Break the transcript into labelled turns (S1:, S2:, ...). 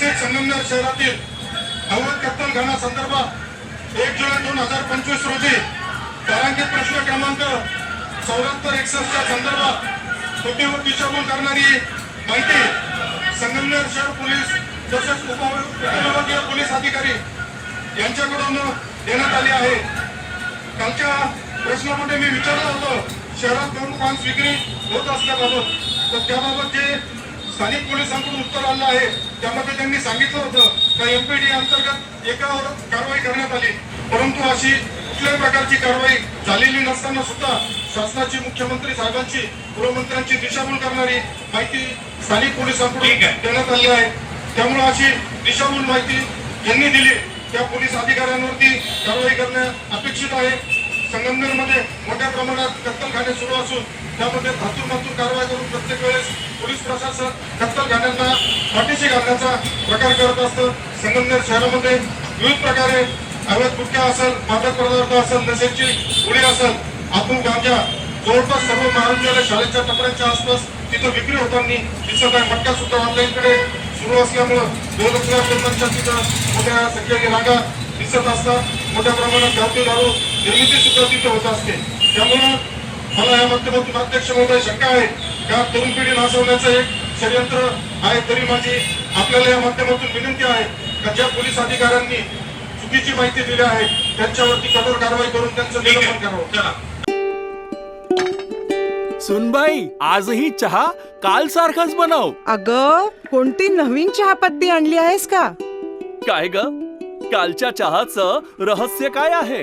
S1: अहिल्यानगर संगमनेर शहरातील अवैध कत्तलखाना संदर्भात एक जुलै दोन हजार पंचवीस रोजी तारांकित प्रश्न क्रमांक चौऱ्याहत्तर एकसष्टच्या संदर्भात खोटी व दिशाभूल करणारी माहिती संगमनेर शहर पोलीस तसेच उप उपविभागीय पोलीस अधिकारी यांच्याकडून देण्यात आली आहे. कालच्या प्रश्नामध्ये मी विचारलं होतं शहरात दोन पाच विक्री होत असल्याबाबत. तर त्याबाबत जे स्थानिक पोलिसांकडून उत्तर आलं आहे. त्यामध्ये त्यांनी सांगितलं होतं का एमपीडी अंतर्गत एकावर कारवाई करण्यात आली. परंतु अशी कुठल्याही प्रकारची कारवाई झालेली नसताना सुद्धा शासनाची मुख्यमंत्री साहेबांची गृहमंत्र्यांची दिशाभूल करणारी माहिती स्थानिक पोलिसांकडून देण्यात आली आहे. त्यामुळे अशी दिशाभूल माहिती ज्यांनी दिली त्या पोलीस अधिकाऱ्यांवरती कारवाई करणे अपेक्षित आहे. संगमनेरमध्ये मोठ्या प्रमाणात कत्तलखाने सुरू असून त्यामध्ये धातूर मातूर कारवाई करून प्रत्येक वेळेस पोलीस प्रशासन कत्तलखान्यांना पाठीशी घालण्याचा प्रकार करत असतं. संगमनेर शहरामध्ये विविध प्रकारे अवैध गुटख्या असेल मादक पदार्थ असेल नशेची उडी असेल आतून गांजा जवळपास सर्व महाविद्यालय शाळेच्या टपऱ्यांच्या आसपास तिथं विक्री होताना दिसत आहे. मटका सुद्धा ऑनलाईनकडे सुरू असल्यामुळं दोन हजार लोकांच्या तिथं मोठ्या संख्येने रांगा दिसत असतात. मोठ्या प्रमाणात गावठी दारू निर्मिती सुद्धा तिथे होत असते. त्यामुळं मला या माध्यमातून अध्यक्ष महोदय शंका आहे का? तरुण पिढी नासवण्याचं एक षडयंत्र आहे तरी माझी आपल्याला या माध्यमातून विनंती आहे का ज्या पोलीस अधिकाऱ्यांनी चुकीची माहिती दिली आहे त्यांच्यावरती कठोर कारवाई करून त्यांचं निलंबन करावं. चला.
S2: सुनबाई आजही चहा काल सारखाच बनव.
S3: अग कोणती नवीन चहापत्ती आणली आहेस का?
S2: काय ग? कालच्या चहाचं रहस्य काय आहे?